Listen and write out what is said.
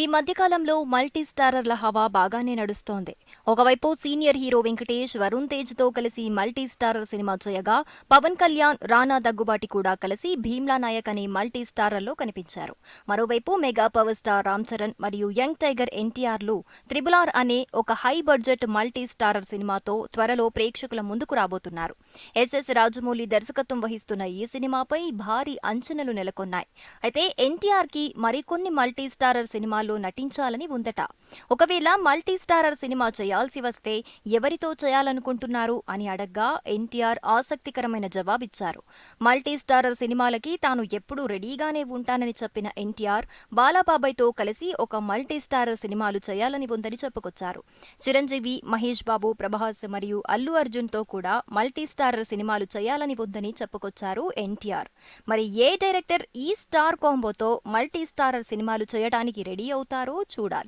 ఈ మధ్యకాలంలో మల్టీ స్టారర్ల హవా బాగానే నడుస్తోంది. ఒకవైపు సీనియర్ హీరో వెంకటేష్ వరుణ్ తేజ్తో కలిసి మల్టీ స్టారర్ సినిమా చేయగా పవన్ కళ్యాణ్ రానా దగ్గుబాటి కూడా కలిసి భీమ్లా నాయక్ అనే మల్టీ స్టారర్లో కనిపించారు. మరోవైపు mega power star Ram Charan మరియు యంగ్ టైగర్ ఎన్టీఆర్లు త్రిబుల్ ఆర్ అనే ఒక హై బడ్జెట్ మల్టీ స్టారర్ సినిమాతో త్వరలో ప్రేక్షకుల ముందుకు రాబోతున్నారు. ఎస్ఎస్ రాజమౌళి దర్శకత్వం వహిస్తున్న ఈ సినిమాపై భారీ అంచనాలు నెలకొన్నాయి. అయితే ఎన్టీఆర్కి మరికొన్ని మల్టీ స్టారర్ సినిమాల్లో నటించాలని ఉందట. ఒకవేళ మల్టీ స్టారర్ సినిమా చేయాల్సి వస్తే ఎవరితో చేయాలనుకుంటున్నారు అని అడగ్గా ఎన్టీఆర్ ఆసక్తికరమైన జవాబిచ్చారు. మల్టీ స్టారర్ సినిమాలకి తాను ఎప్పుడూ రెడీగానే ఉంటానని చెప్పిన ఎన్టీఆర్ బాలాబాబాయ్తో కలిసి ఒక మల్టీ స్టారర్ సినిమాలు చేయాలని ఉందని చెప్పుకొచ్చారు. చిరంజీవి మహేష్ బాబు ప్రభాస్ మరియు అల్లు అర్జున్తో కూడా మల్టీ స్టారర్ సినిమాలు చేయాలని ఉందని చెప్పుకొచ్చారు ఎన్టీఆర్. మరి ఏ డైరెక్టర్ ఈ స్టార్ కాంబోతో మల్టీ స్టారర్ సినిమాలు చేయడానికి రెడీ అవుతారో చూడాలి.